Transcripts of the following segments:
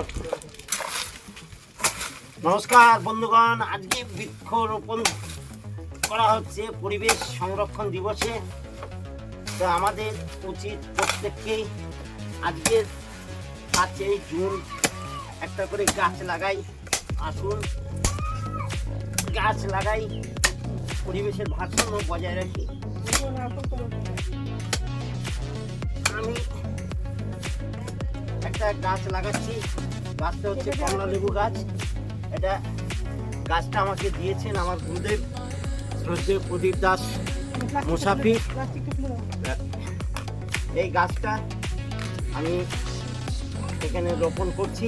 কর নমস্কার, বন্ধুগণ। আজকে বৃক্ষরোপণ করা হচ্ছে পরিবেশ সংরক্ষণ দিবসে। তো আমাদের উচিত প্রত্যেককেই আজকের পাঁচই জুন একটা করে গাছ লাগাই, আসুন। গাছ লাগাই, পরিবেশের ভারসাম্য বজায় রাখি। আমি একটা গাছ লাগাচ্ছি। গাছটা হচ্ছে কমলা লেবু গাছ। এটা গাছটা আমাকে দিয়েছেন আমার গুরুদেব, শ্রদ্ধেয় প্রদীপ দাস মুসাফি এই গাছটা আমি এখানে রোপণ করছি।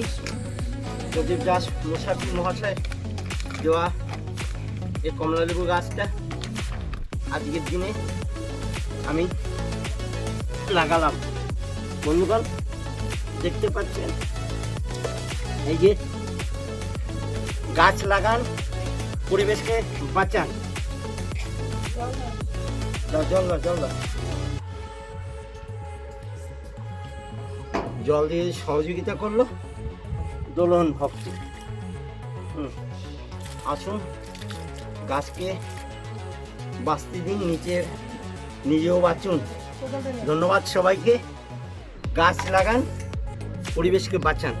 প্রদীপ দাস মুসাফি মহাশয় দেওয়া এই কমলা লেবু গাছটা। আজকের দিনে আমি লাগালাম। বন্ধুগণ, দেখতে পাচ্ছেন? এই যে গাছ লাগান, পরিবেশকে বাঁচান। জল জল জল দিয়ে সহযোগিতা করল দোলন ভক্ত। আসুন, গাছকে বাঁচতে দিন, নিচে নিজেও বাঁচুন। ধন্যবাদ সবাইকে। গাছ লাগান, পরিবেশকে বাঁচান।